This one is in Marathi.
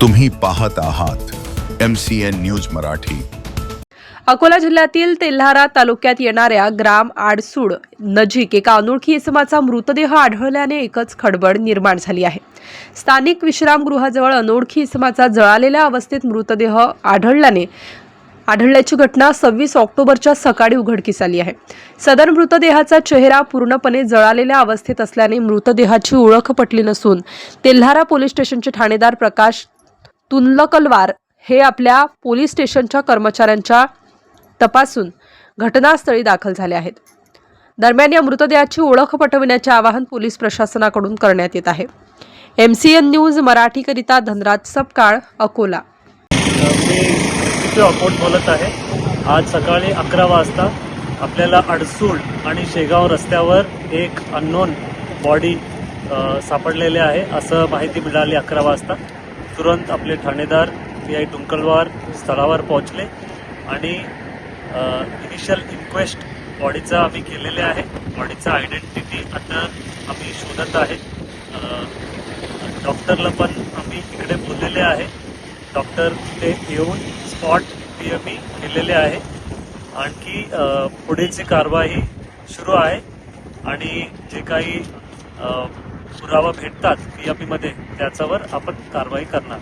तुम्ही पाहत आहात M C N news Marathi. Akola जिल्ह्यातील तेल्हारा तालुक्यात येणाऱ्या ग्राम आडसूड नजीक एका अनोळखी इसमाचा मृतदेह आढळल्याने एकच खडबड निर्माण झाली आहे. स्थानिक विश्रामगृहाजवळ अनोळखी इसमाचा जळालेल्या अवस्थेत मृतदेह आढळल्याने आढळल्याची घटना सव्वीस ऑक्टोबरच्या सकाळी उघडकीस आली आहे. सदर मृतदेहाचा चेहरा पूर्णपणे जळालेल्या अवस्थेत असल्याने मृतदेहाची ओळख पटली नसून तेल्हारा पोलीस स्टेशनचे ठाणेदार प्रकाश तुनलकलवार हे आपल्या पोलीस स्टेशनच्या कर्मचाऱ्यांच्या तपासून घटनास्थळी दाखल झाले आहेत. दरम्यान या मृतदेहाची ओळख पटविण्याचे आवाहन पोलीस प्रशासनाकडून करण्यात येत आहे. एम सी एन न्यूज मराठीकरिता धनराज सपकाळ अकोला. मी अकोट बोलत आहे. आज सकाळी अकरा वाजता आपल्याला अडसूळ आणि शेगाव रस्त्यावर एक अननोन बॉडी सापडलेले आहे. असं माहिती मिळाली अकरा वाजता. तुरंत आपले ठाणेदार पी आय टुंकलवार स्थळावर पोहोचले आणि इनिशियल इन्क्वेस्ट बॉडीचा आम्ही केलेले आहे. बॉडीचा आयडेंटिटी आता आम्ही शोधत आहे. डॉक्टरला पण आम्ही इकडे बोललेले आहे. डॉक्टर ते येऊन स्पॉट पी एम ई केलेले आहे. आणखी पुढेची कारवाई सुरू आहे आणि जे काही पुरावा भेटतात पी त्याच्यावर आपण कारवाई करणार.